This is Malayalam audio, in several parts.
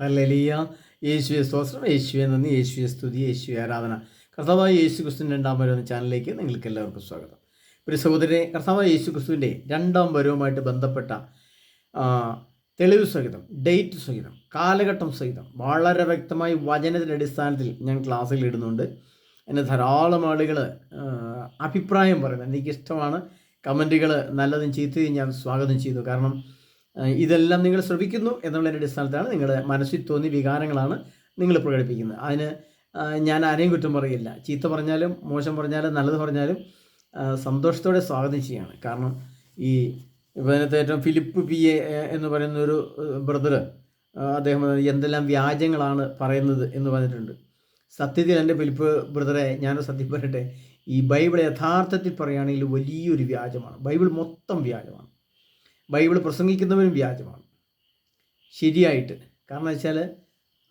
ഹല്ലേലൂയ. യേശുവെ സ്തോത്രം. യേശുവെ നന്ദി. യേശുവെ സ്തുതി. യേശുവെ ആരാധന. കർത്താവായ യേശു ക്രിസ്തുവിന്റെ രണ്ടാം വരവെന്ന ചാനലിലേക്ക് നിങ്ങൾക്ക് എല്ലാവർക്കും സ്വാഗതം. ഒരു സഹോദരനെ കർത്താവായ യേശു ക്രിസ്തുവിന്റെ രണ്ടാം വരവുമായിട്ട് ബന്ധപ്പെട്ട തെളിവ് സഹിതം ഡേറ്റ് സഹിതം കാലഘട്ടം സഹിതം വളരെ വ്യക്തമായി വചനത്തിന്റെ അടിസ്ഥാനത്തിൽ ഞാൻ ക്ലാസ്സിൽ ഇടുന്നുണ്ട്. എന്നെ ധാരാളം ആളുകൾ അഭിപ്രായം പറയുന്നത് എനിക്കിഷ്ടമാണ് കമന്റുകൾ നല്ലതും ചീത്തയും ഞാൻ സ്വാഗതം ചെയ്തു കാരണം ഇതെല്ലാം നിങ്ങൾ ശ്രവിക്കുന്നു എന്നുള്ളതിന്റെ അടിസ്ഥാനത്താണ് നിങ്ങളുടെ മനസ്സിൽ തോന്നിയ വികാരങ്ങളാണ് നിങ്ങൾ പ്രകടിപ്പിക്കുന്നത്. അതിന് ഞാൻ ആരെയും കുറ്റം പറയില്ല. ചീത്ത പറഞ്ഞാലും മോശം പറഞ്ഞാലും നല്ലത് പറഞ്ഞാലും സന്തോഷത്തോടെ സ്വാഗതം ചെയ്യാണ് കാരണം ഈ ഇപ്പോഴത്തെ ഏറ്റവും ഫിലിപ്പ് പി എ എന്ന് പറയുന്ന ഒരു ബ്രദർ അദ്ദേഹം എന്തെല്ലാം വ്യാജങ്ങളാണ് പറയുന്നത്? എന്ന് പറഞ്ഞിട്ടുണ്ട്. സത്യത്തിൽ എന്റെ ഫിലിപ്പ് ബ്രദറെ ഞാൻ സത്യം പറയട്ടെ ഈ ബൈബിൾ യഥാർത്ഥത്തിൽ പറയുകയാണെങ്കിൽ വലിയൊരു വ്യാജമാണ്. ബൈബിൾ മൊത്തം വ്യാജമാണ്. ബൈബിൾ പ്രസംഗിക്കുന്നവരും വ്യാജമാണ്. ശരിയായിട്ട്. കാരണം വെച്ചാൽ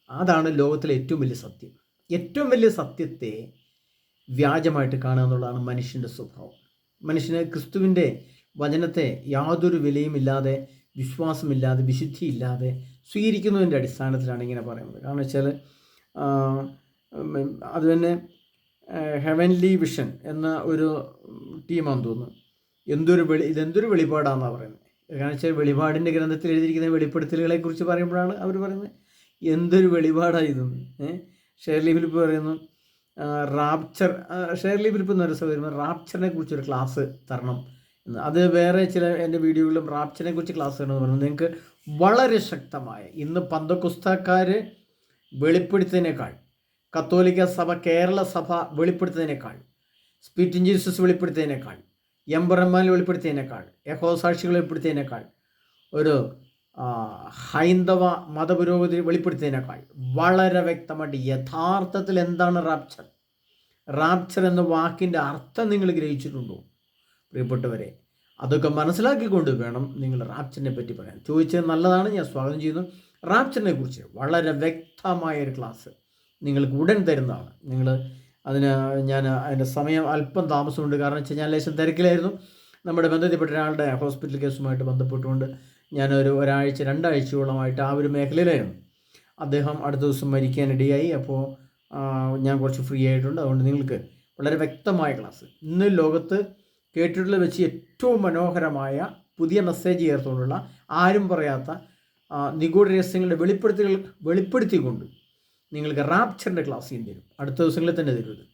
അതാണ് ലോകത്തിലെ ഏറ്റവും വലിയ സത്യം. ഏറ്റവും വലിയ സത്യത്തെ വ്യാജമായിട്ട് കാണുക എന്നുള്ളതാണ് മനുഷ്യന്റെ സ്വഭാവം. മനുഷ്യന് ക്രിസ്തുവിന്റെ വചനത്തെ യാതൊരു വിലയുമില്ലാതെ വിശ്വാസമില്ലാതെ വിശുദ്ധിയില്ലാതെ സ്വീകരിക്കുന്നതിന്റെ അടിസ്ഥാനത്തിലാണ് ഇങ്ങനെ പറയുന്നത്. കാരണം വെച്ചാൽ അത് തന്നെ ഹെവൻലി വിഷൻ എന്ന ഒരു ടീമാണെന്ന് തോന്നുന്നു. എന്തൊരു വെളി ഇതെന്തൊരു വെളിപാടാണെന്നാണ് പറയുന്നത്? കാരണം വെളിപാടിന്റെ ഗ്രന്ഥത്തിൽ എഴുതിയിരിക്കുന്ന വെളിപ്പെടുത്തലുകളെ കുറിച്ച് പറയുമ്പോഴാണ് അവർ പറയുന്നത്. എന്തൊരു വെളിപാടാണ് ഇതെന്ന് ഏഹ് ഷേർലി ഫിലിപ്പ് പറയുന്നു റാപ്ചർ ഷേർലി ഫിലിപ്പ് എന്നൊരു സഹോദരൻ റാപ്ചറിനെ കുറിച്ചൊരു ക്ലാസ് തരണം എന്ന്. അത് വേറെ ചില എന്റെ വീഡിയോകളിലും റാപ്ചറിനെ കുറിച്ച് ക്ലാസ് തരണമെന്ന് പറഞ്ഞു നിങ്ങൾക്ക് വളരെ ശക്തമായ ഇന്ന് പന്തക്കുസ്തക്കാർ വെളിപ്പെടുത്തിയതിനേക്കാൾ കത്തോലിക്ക സഭ കേരള സഭ വെളിപ്പെടുത്തിയതിനേക്കാൾ സ്പിറ്റിൻ ജീസസ് വെളിപ്പെടുത്തിയതിനേക്കാൾ എംബറന്മാർ വെളിപ്പെടുത്തിയതിനേക്കാൾ യഹോ സാക്ഷികൾ വെളിപ്പെടുത്തിയതിനേക്കാൾ ഒരു ഹൈന്ദവ മതപുരോഗതി വെളിപ്പെടുത്തിയതിനേക്കാൾ വളരെ വ്യക്തമായിട്ട് യഥാർത്ഥത്തിൽ എന്താണ് റാപ്ചർ റാപ്ചർ എന്ന വാക്കിന്റെ അർത്ഥം നിങ്ങൾ ഗ്രഹിച്ചിട്ടുണ്ടോ? പ്രിയപ്പെട്ടവരെ അതൊക്കെ മനസ്സിലാക്കിക്കൊണ്ട് വേണം നിങ്ങൾ റാപ്ചറിനെ പറ്റി പറയാൻ. ചോദിച്ചത് നല്ലതാണ് ഞാൻ സ്വാഗതം ചെയ്യുന്നു. റാപ്ചറിനെ കുറിച്ച് വളരെ വ്യക്തമായ ഒരു ക്ലാസ് നിങ്ങൾക്ക് ഉടൻ തരുന്നതാണ്. നിങ്ങൾ അതിന് ഞാൻ അതിന്റെ സമയം അല്പം താമസമുണ്ട്. കാരണം വെച്ചാൽ ഞാൻ ലേശം തിരക്കിലായിരുന്നു. നമ്മുടെ ബന്ധത്തിൽപ്പെട്ട ഒരാളുടെ ഹോസ്പിറ്റൽ കേസുമായിട്ട് ബന്ധപ്പെട്ടുകൊണ്ട് ഞാനൊരു ഒരാഴ്ച രണ്ടാഴ്ചയോളമായിട്ട് ആ ഒരു മേഖലയിലായിരുന്നു. അദ്ദേഹം അടുത്ത ദിവസം മരിക്കാനിടയായി അപ്പോൾ ഞാൻ കുറച്ച് ഫ്രീ ആയിട്ടുണ്ട്. അതുകൊണ്ട് നിങ്ങൾക്ക് വളരെ വ്യക്തമായ ക്ലാസ്. ഇന്ന് ലോകത്ത് കേട്ടിട്ടുള്ള വെച്ച് ഏറ്റവും മനോഹരമായ പുതിയ മെസ്സേജ് ചേർത്തുകൊണ്ടുള്ള ആരും പറയാത്ത നിഗൂഢ രഹസ്യങ്ങളുടെ വെളിപ്പെടുത്തലുകൾ വെളിപ്പെടുത്തിക്കൊണ്ട് നിങ്ങൾക്ക് റാപ്ചറിന്റെ ക്ലാസ് ചെയ്യും തരും അടുത്ത ദിവസങ്ങളിൽ തന്നെ തരും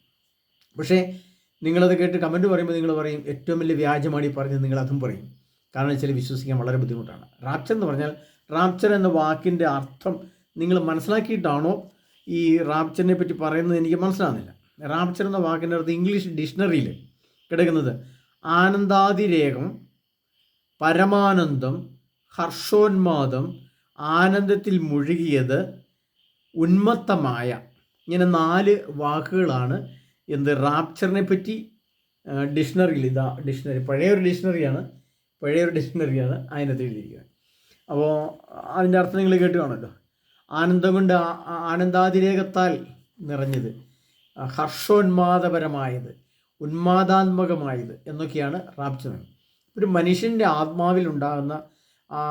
പക്ഷേ നിങ്ങളത് കേട്ട് കമന്റ് പറയുമ്പോൾ നിങ്ങൾ പറയും ഏറ്റവും വലിയ വ്യാജമാണ് ഈ പറഞ്ഞത് നിങ്ങൾ അതും പറയും. കാരണം വെച്ചാൽ വിശ്വസിക്കാൻ വളരെ ബുദ്ധിമുട്ടാണ്. റാപ്ചർ എന്ന് പറഞ്ഞാൽ റാപ്ചർ എന്ന വാക്കിന്റെ അർത്ഥം നിങ്ങൾ മനസ്സിലാക്കിയിട്ടാണോ ഈ റാപ്ചറിനെ പറ്റി പറയുന്നത് എനിക്ക് മനസ്സിലാകുന്നില്ല റാപ്ചർ എന്ന വാക്കിന്റെ അർത്ഥം ഇംഗ്ലീഷ് ഡിക്ഷണറിയിൽ കിടക്കുന്നത് ആനന്ദാതിരേകം പരമാനന്ദം ഹർഷോന്മാദം ആനന്ദത്തിൽ മുഴുകിയത് ഉന്മത്തമായ ഇങ്ങനെ നാല് വാക്കുകളാണ് എന്ത് റാപ്ചറിനെ പറ്റി ഡിക്ഷണറിയിൽ ഇതാ ഡിക്ഷണറി പഴയൊരു ഡിക്ഷണറിയാണ് പഴയൊരു ഡിക്ഷണറിയാണ് അതിനകത്ത് എഴുതിയിരിക്കുന്നത്. അപ്പോൾ അതിന്റെ അർത്ഥം നിങ്ങൾ കേട്ട് കാണുമല്ലോ. ആനന്ദം കൊണ്ട് ആനന്ദാതിരേകത്താൽ നിറഞ്ഞത് ഹർഷോന്മാദപരമായത് ഉന്മാദാത്മകമായത് എന്നൊക്കെയാണ് റാപ്ചർ ഒരു മനുഷ്യന്റെ ആത്മാവിൽ ഉണ്ടാകുന്ന ആ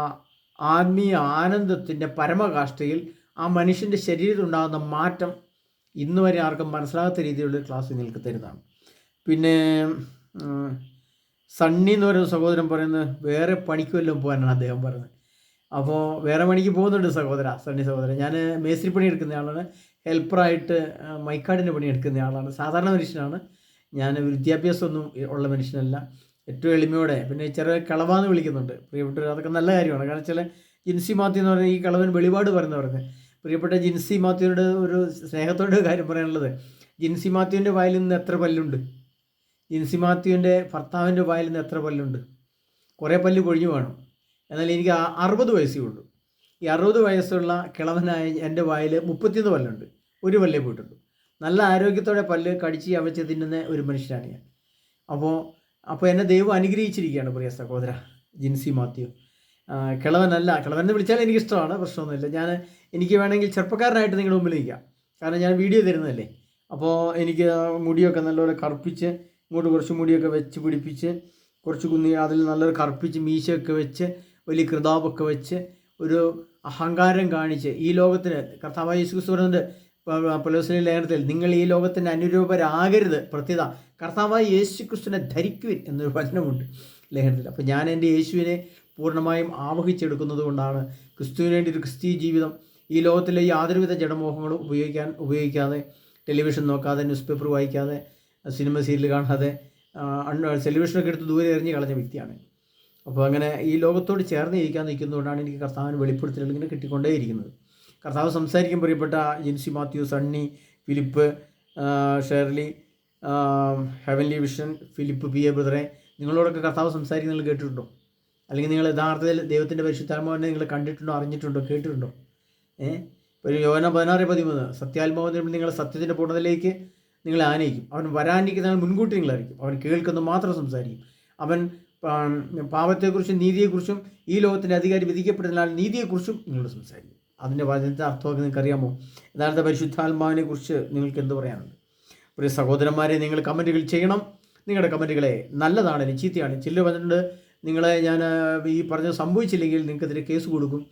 ആത്മീയ ആനന്ദത്തിന്റെ പരമകാഷ്ഠയിൽ ആ മനുഷ്യന്റെ ശരീരത്തിൽ ഉണ്ടാകുന്ന മാറ്റം ഇന്ന് വരെ ആർക്കും മനസ്സിലാകാത്ത രീതിയിലുള്ള ക്ലാസ് നിങ്ങൾക്ക് തരുന്നതാണ്. പിന്നെ സണ്ണി എന്ന് പറയുന്ന സഹോദരൻ പറയുന്നത് വേറെ പണിക്ക് വല്ലതും പോകാനാണ് അദ്ദേഹം പറയുന്നത്. അപ്പോൾ വേറെ പണിക്ക് പോകുന്നുണ്ട് സഹോദര സണ്ണി സഹോദരൻ. ഞാൻ മേസ്ത്രി പണി എടുക്കുന്ന ആളാണ് ഹെൽപ്പറായിട്ട് മൈക്കാടിന്റെ പണി എടുക്കുന്ന ആളാണ്. സാധാരണ മനുഷ്യനാണ്. ഞാൻ വിദ്യാഭ്യാസമൊന്നും ഉള്ള മനുഷ്യനല്ല. ഏറ്റവും എളിമയോടെ പിന്നെ ചെറിയ കളവാന്ന് വിളിക്കുന്നുണ്ട്. പ്രിയപ്പെട്ടവർ അതൊക്കെ നല്ല കാര്യമാണ്. കാരണം വെച്ചാൽ ജിൻസി മാത്തി എന്ന് പറഞ്ഞാൽ ഈ കളവൻ വെളിപാട് പറയുന്ന പറഞ്ഞത് പ്രിയപ്പെട്ട ജിൻസി മാത്യുവിനോട് ഒരു സ്നേഹത്തോടെ കാര്യം പറയാനുള്ളത്. ജിൻസി മാത്യുവിന്റെ വായിൽ നിന്ന് എത്ര പല്ലുണ്ട്? ജിൻസി മാത്യുവിന്റെ ഭർത്താവിന്റെ വായിൽ നിന്ന് എത്ര പല്ലുണ്ട്? കുറേ പല്ല് കൊഴിഞ്ഞു വേണം. എന്നാൽ എനിക്ക് അറുപത് വയസ്സേ ഉള്ളൂ. ഈ അറുപത് വയസ്സുള്ള കിളവനായ എന്റെ വായിൽ മുപ്പത്തിയൊന്ന് പല്ലുണ്ട്. ഒരു പല്ലേ പോയിട്ടുണ്ട് നല്ല ആരോഗ്യത്തോടെ പല്ല് കടിച്ച് അവച്ച് തിന്നുന്ന ഒരു മനുഷ്യനാണ് ഞാൻ. അപ്പോൾ അപ്പോൾ എന്നെ ദൈവം അനുഗ്രഹിച്ചിരിക്കുകയാണ് പ്രിയ സഹോദര ജിൻസി മാത്യു. കിളവനല്ല. കിളവനെന്ന് വിളിച്ചാൽ എനിക്ക് ഇഷ്ടമാണ് പ്രശ്നമൊന്നുമില്ല. ഞാൻ എനിക്ക് വേണമെങ്കിൽ ചെറുപ്പക്കാരനായിട്ട് നിങ്ങളുടെ മുമ്പിൽ നിൽക്കാം. കാരണം ഞാൻ വീഡിയോ തരുന്നതല്ലേ. അപ്പോൾ എനിക്ക് മുടിയൊക്കെ നല്ലപോലെ കറുപ്പിച്ച് ഇങ്ങോട്ട് കുറച്ച് മുടിയൊക്കെ വെച്ച് പിടിപ്പിച്ച് കുറച്ച് കുന്നി അതിൽ നല്ലൊരു കറുപ്പിച്ച് മീശയൊക്കെ വെച്ച് വലിയ കൃതാപൊക്കെ വെച്ച് ഒരു അഹങ്കാരം കാണിച്ച് ഈ ലോകത്തിന് കർത്താവായ യേശു ക്രിസ്തു പറയുന്നുണ്ട് പലോസിലെ ലേഖനത്തിൽ നിങ്ങൾ ഈ ലോകത്തിന്റെ അനുരൂപരാകരുത്. പ്രത്യേകത കർത്താവായ യേശു ക്രിസ്തുവിനെ ധരിക്കുവിൻ എന്നൊരു വചനമുണ്ട് ലേഖനത്തിൽ. അപ്പോൾ ഞാൻ എന്റെ യേശുവിനെ പൂർണമായും ആവഹിച്ചെടുക്കുന്നത് കൊണ്ടാണ് ക്രിസ്തുവിന് വേണ്ടി ഒരു ക്രിസ്തീയ ജീവിതം ഈ ലോകത്തിലെ യാതൊരുവിധ ജഡമോഹങ്ങളും ഉപയോഗിക്കാൻ ഉപയോഗിക്കാതെ ടെലിവിഷൻ നോക്കാതെ ന്യൂസ് പേപ്പർ വായിക്കാതെ സിനിമ സീരിയൽ കാണാതെ ടെലിവിഷനൊക്കെ എടുത്ത് ദൂരെ എറിഞ്ഞ് കളഞ്ഞ വ്യക്തിയാണ്. അപ്പോൾ അങ്ങനെ ഈ ലോകത്തോട് ചേർന്ന് ഇരിക്കാൻ നിൽക്കുന്നതുകൊണ്ടാണ് എനിക്ക് കർത്താവിന് വെളിപ്പെടുത്തലുകൾ ഇങ്ങനെ കിട്ടിക്കൊണ്ടേയിരിക്കുന്നത്. കർത്താവ് സംസാരിക്കാൻ പ്രിയപ്പെട്ട Jincy Mathew Sunny Philip Shirley heavenly vision Philip P A ബ്രദറെ നിങ്ങളോടൊക്കെ കർത്താവ് സംസാരിക്കുന്നത് നിങ്ങൾ കേട്ടിട്ടുണ്ടോ? അല്ലെങ്കിൽ നിങ്ങൾ യഥാർത്ഥത്തിൽ ദൈവത്തിന്റെ പരിശുദ്ധാത്മാവിനെ നിങ്ങൾ കണ്ടിട്ടുണ്ടോ അറിഞ്ഞിട്ടുണ്ടോ കേട്ടിട്ടുണ്ടോ? ഏഹ് ഒരു യോന പതിനാറ് പതിമൂന്ന് സത്യാത്മാവ് നിങ്ങൾ സത്യത്തിന്റെ പൂർണതയിലേക്ക് നിങ്ങളെ ആനയിക്കും. അവൻ വരാനിരിക്കുന്ന മുൻകൂട്ടി നിങ്ങൾ നിങ്ങളായിരിക്കും. അവൻ കേൾക്കുന്ന മാത്രം സംസാരിക്കും. അവൻ പാപത്തെക്കുറിച്ചും നീതിയെക്കുറിച്ചും ഈ ലോകത്തിന്റെ അധികാരി വിധിക്കപ്പെടുന്നതിനാൽ നീതിയെക്കുറിച്ചും നിങ്ങളോട് സംസാരിക്കും. അതിന്റെ വചനത്തെ അർത്ഥമൊക്കെ നിങ്ങൾക്ക് അറിയാമോ യഥാർത്ഥ പരിശുദ്ധാത്മാവിനെ കുറിച്ച് നിങ്ങൾക്ക് എന്ത് പറയാനുണ്ട്? പ്രിയ സഹോദരന്മാരെ നിങ്ങൾ കമന്റുകൾ ചെയ്യണം. നിങ്ങളുടെ കമന്റുകളെ നല്ലതാണ് ചീത്തയാണ് ചില്ലു പറഞ്ഞിട്ടുണ്ട് നിങ്ങളെ ഞാൻ ഈ പറഞ്ഞ സംഭവിച്ചില്ലെങ്കിൽ നിങ്ങൾക്കെതിരെ കേസ് കൊടുക്കും.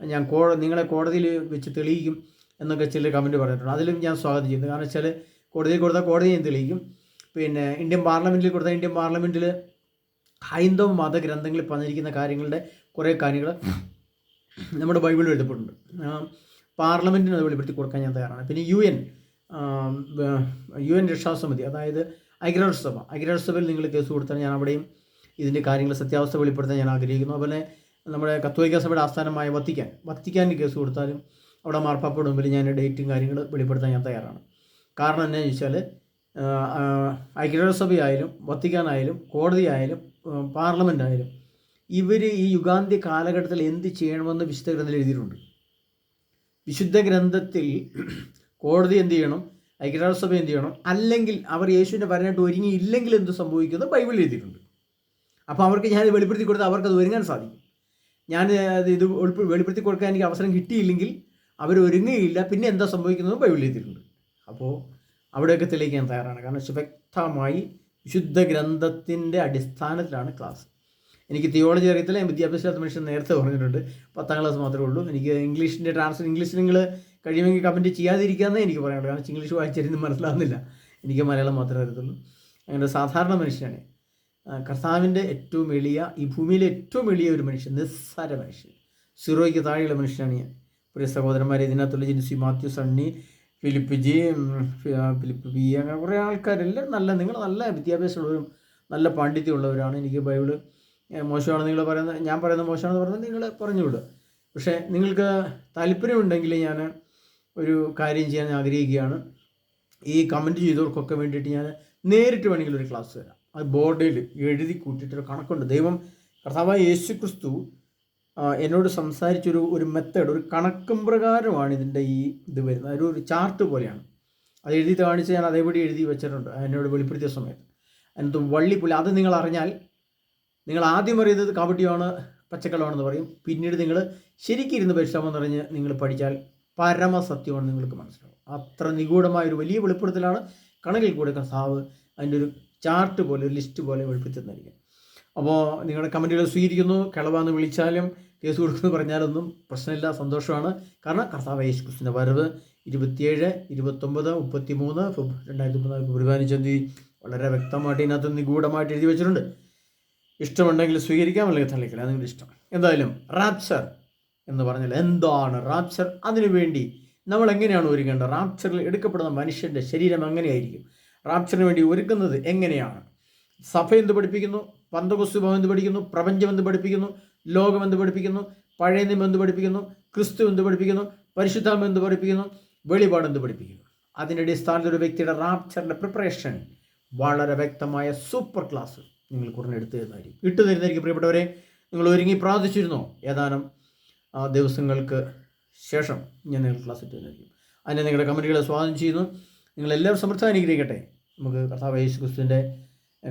ഞാൻ കോ നിങ്ങളെ കോടതിയിൽ വെച്ച് തെളിയിക്കും എന്നൊക്കെ ചില കമന്റ് പറഞ്ഞിട്ടുണ്ട്. അതിലും ഞാൻ സ്വാഗതം ചെയ്യുന്നു. കാരണം വെച്ചാൽ കോടതിയിൽ കൊടുത്താൽ കോടതി ഞാൻ തെളിയിക്കും. പിന്നെ ഇന്ത്യൻ പാർലമെന്റിൽ കൊടുത്താൽ ഇന്ത്യൻ പാർലമെന്റിൽ ഹൈന്ദവ മതഗ്രന്ഥങ്ങളിൽ പറഞ്ഞിരിക്കുന്ന കാര്യങ്ങളുടെ കുറേ കാര്യങ്ങൾ നമ്മുടെ ബൈബിളിൽ എഴുതപ്പെട്ടിട്ടുണ്ട്. പാർലമെന്റിന് അത് വെളിപ്പെടുത്തി കൊടുക്കാൻ ഞാൻ തയ്യാറാണ്. പിന്നെ യു എൻ യു എൻ രക്ഷാസമിതി അതായത് ഐക്യരാഷ്ട്രസഭ. ഐക്യരാഷ്ട്രസഭയിൽ നിങ്ങൾ കേസ് കൊടുത്താൽ ഞാൻ അവിടെയും ഇതിന്റെ കാര്യങ്ങൾ സത്യാവസ്ഥ വെളിപ്പെടുത്താൻ ഞാൻ ആഗ്രഹിക്കുന്നു. അതുപോലെ നമ്മുടെ കത്തോലിക്ക സഭയുടെ ആസ്ഥാനമായ വത്തിക്കാൻ. വത്തിക്കാനിൽ കേസ് കൊടുത്താലും അവിടെ മാർപ്പാപ്പയുടെ മുമ്പിൽ ഞാൻ ഡേറ്റും കാര്യങ്ങൾ വെളിപ്പെടുത്താൻ ഞാൻ തയ്യാറാണ്. കാരണം എന്താണെന്ന് ചോദിച്ചാൽ ഐക്യരാഷ്ട്രസഭയായാലും വത്തിക്കാനായാലും കോടതിയായാലും പാർലമെന്റ് ആയാലും ഇവർ ഈ യുഗാന്ത്യ കാലഘട്ടത്തിൽ എന്ത് ചെയ്യണമെന്ന് വിശുദ്ധ ഗ്രന്ഥത്തിൽ എഴുതിയിട്ടുണ്ട്. വിശുദ്ധ ഗ്രന്ഥത്തിൽ കോടതി എന്ത് ചെയ്യണം? ഐക്യരാഷ്ട്രസഭ എന്ത് ചെയ്യണം? അല്ലെങ്കിൽ അവർ യേശുവിന്റെ വരനായിട്ട് ഒരുങ്ങിയില്ലെങ്കിൽ എന്ത് സംഭവിക്കുന്നത് ബൈബിൾ എഴുതിയിട്ടുണ്ട്. അപ്പോൾ അവർക്ക് ഞാൻ വെളിപ്പെടുത്തി കൊടുത്താൽ അവർക്കത് ഒരുങ്ങാൻ സാധിക്കും. ഞാൻ ഇത് വെളിപ്പെടുത്തി കൊടുക്കാൻ എനിക്ക് അവസരം കിട്ടിയില്ലെങ്കിൽ അവർ ഒരുങ്ങുകയില്ല. പിന്നെ എന്താ സംഭവിക്കുന്നത്? ബൈബിളിൽ അപ്പോൾ അവിടെയൊക്കെ തെളിയിക്കാൻ തയ്യാറാണ്. കാരണം വ്യക്തമായി വിശുദ്ധ ഗ്രന്ഥത്തിന്റെ അടിസ്ഥാനത്തിലാണ് ക്ലാസ്. എനിക്ക് തിയോളജി അറിയത്തില്ല. ഞാൻ വിദ്യാഭ്യാസ മനുഷ്യൻ നേരത്തെ പറഞ്ഞിട്ടുണ്ട്. പത്താം ക്ലാസ് മാത്രമേ ഉള്ളൂ. എനിക്ക് ഇംഗ്ലീഷിന്റെ ട്രാൻസ്ഫർ ഇംഗ്ലീഷ് നിങ്ങൾ കഴിയുമെങ്കിൽ കമന്റ് ചെയ്യാതിരിക്കാമെന്നേ എനിക്ക് പറയാനുള്ളൂ. കാരണം ഇംഗ്ലീഷ് വായിച്ചിരുന്ന് മനസ്സിലാവുന്നില്ല. എനിക്ക് മലയാളം മാത്രമേ അറിയത്തുള്ളൂ. അങ്ങനെ സാധാരണ മനുഷ്യനാണ് കർത്താവിന്റെ ഏറ്റവും എളിയ ഈ ഭൂമിയിലെ ഏറ്റവും എളിയ ഒരു മനുഷ്യൻ നിസ്സാര മനുഷ്യൻ. സിറോയ്ക്ക് താഴെയുള്ള മനുഷ്യനാണ് ഞാൻ. പ്രിയ സഹോദരന്മാരെ ഇതിനകത്തുള്ള ജിൻസി മാത്യു സണ്ണി ഫിലിപ്പ് ജി ഫിലിപ്പ് ബി അങ്ങനെ കുറേ ആൾക്കാരെല്ലാം നല്ല നിങ്ങൾ നല്ല വിദ്യാഭ്യാസമുള്ളവരും നല്ല പാണ്ഡിത്യമുള്ളവരാണ്. എനിക്ക് ബൈബിൾ മോശമാണ് നിങ്ങൾ പറയുന്നത് ഞാൻ പറയുന്നത് മോശമാണെന്ന് പറഞ്ഞാൽ നിങ്ങൾ പറഞ്ഞു വിടുക. പക്ഷേ നിങ്ങൾക്ക് താല്പര്യമുണ്ടെങ്കിൽ ഞാൻ ഒരു കാര്യം ചെയ്യാൻ ആഗ്രഹിക്കുകയാണ്. ഈ കമന്റ് ചെയ്തവർക്കൊക്കെ വേണ്ടിയിട്ട് ഞാൻ നേരിട്ട് വേണമെങ്കിൽ ഒരു ക്ലാസ് തരാം. അത് ബോർഡിൽ എഴുതി കൂട്ടിയിട്ടൊരു കണക്കുണ്ട്. ദൈവം കർത്താവായ യേശു ക്രിസ്തു എന്നോട് സംസാരിച്ചൊരു ഒരു മെത്തേഡ് ഒരു കണക്കും പ്രകാരമാണ് ഇതിന്റെ ഈ ഇത് വരുന്നത്. ഒരു ഒരു ചാർട്ട് പോലെയാണ്. അത് എഴുതി കാണിച്ച് ഞാൻ അതേപടി എഴുതി വെച്ചിട്ടുണ്ട്. എന്നോട് വെളിപ്പെടുത്തിയ സമയത്ത്. അതിനകത്ത് വള്ളിപ്പുള്ളി അത് നിങ്ങൾ അറിഞ്ഞാൽ നിങ്ങൾ ആദ്യം അറിയുന്നത് കബഡിയാണ് പച്ചക്കളമാണെന്ന് പറയും. പിന്നീട് നിങ്ങൾ ശരിക്കും ഇരുന്ന് പരിശ്രമം നിറഞ്ഞ് നിങ്ങൾ പഠിച്ചാൽ പരമസത്യമാണ് നിങ്ങൾക്ക് മനസ്സിലാവും. അത്ര നിഗൂഢമായ ഒരു വലിയ വെളിപ്പെടുത്തലാണ് കണക്കിൽ കൂടെ കർത്താവ് അതിന്റെ ഒരു ചാർട്ട് പോലെ ഒരു ലിസ്റ്റ് പോലെ വെളിപ്പെടുത്തി തന്നിരിക്കും അപ്പോൾ നിങ്ങളുടെ കമന്റുകൾ സ്വീകരിക്കുന്നു. കിളവാന്ന് വിളിച്ചാലും കേസ് കൊടുക്കുമെന്ന് പറഞ്ഞാലൊന്നും പ്രശ്നമില്ല സന്തോഷമാണ്. കാരണം കർത്താവ് യേശു ക്രിസ്തുവിന്റെ വരവ് ഇരുപത്തിയേഴ് ഇരുപത്തൊമ്പത് മുപ്പത്തി മൂന്ന് ഫെബ് രണ്ടായിരത്തി പതിനാല് ഫെബ്രുവരി പതിനഞ്ചാം തീയതി വളരെ വ്യക്തമായിട്ട് ഇതിനകത്ത് നിഗൂഢമായിട്ട് എഴുതി വെച്ചിട്ടുണ്ട്. ഇഷ്ടമുണ്ടെങ്കിൽ സ്വീകരിക്കാം അല്ലെങ്കിൽ തള്ളിക്കില്ല നിങ്ങളുടെ ഇഷ്ടം. എന്തായാലും റാപ്ചർ എന്ന് പറഞ്ഞാൽ എന്താണ് റാപ്ചർ അതിനുവേണ്ടി നമ്മൾ എങ്ങനെയാണ് ഒരുങ്ങേണ്ടത്? റാപ്ചറിൽ എടുക്കപ്പെടുന്ന മനുഷ്യന്റെ ശരീരം എങ്ങനെയായിരിക്കും റാപ്ചറിന് വേണ്ടി ഒരുക്കുന്നത് എങ്ങനെയാണ്? സഭ എന്ത് പഠിപ്പിക്കുന്നു? പന്തകുസ്തുഭം എന്ത് പഠിക്കുന്നു? പ്രപഞ്ചം എന്ത് പഠിപ്പിക്കുന്നു? ലോകം എന്ത് പഠിപ്പിക്കുന്നു? പഴയ നിയമം എന്ത് പഠിപ്പിക്കുന്നു? ക്രിസ്തു എന്ത് പഠിപ്പിക്കുന്നു? പരിശുദ്ധാമം എന്ത് പഠിപ്പിക്കുന്നു? വെളിപാട് എന്ത് പഠിപ്പിക്കുന്നു? അതിന്റെ അടിസ്ഥാനത്തിൽ ഒരു വ്യക്തിയുടെ റാപ്ചറിന്റെ പ്രിപ്പറേഷൻ വളരെ വ്യക്തമായ സൂപ്പർ ക്ലാസ് നിങ്ങൾ കുറഞ്ഞെടുത്ത് തരുന്നതായിരിക്കും. ഇട്ടു തരുന്നതായിരിക്കും. പ്രിയപ്പെട്ടവരെ നിങ്ങൾ ഒരുങ്ങി പ്രാർത്ഥിച്ചിരുന്നോ? ഏതാനും ദിവസങ്ങൾക്ക് ശേഷം ഞാൻ നിങ്ങൾ ക്ലാസ് ഇട്ട് തരുന്നതായിരിക്കും. അതിനെ നിങ്ങളുടെ കമന്റുകളെ സ്വാഗതം ചെയ്യുന്നു. നിങ്ങളെല്ലാവരും സമൃദ്ധം അനുഗ്രഹിക്കട്ടെ. നമുക്ക് കർത്താവ് യേശു ക്രിസ്തുവിന്റെ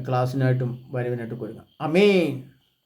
ക്ലാസ്സിനായിട്ടും വരവിനായിട്ടും ഒരുങ്ങാം. അമേൻ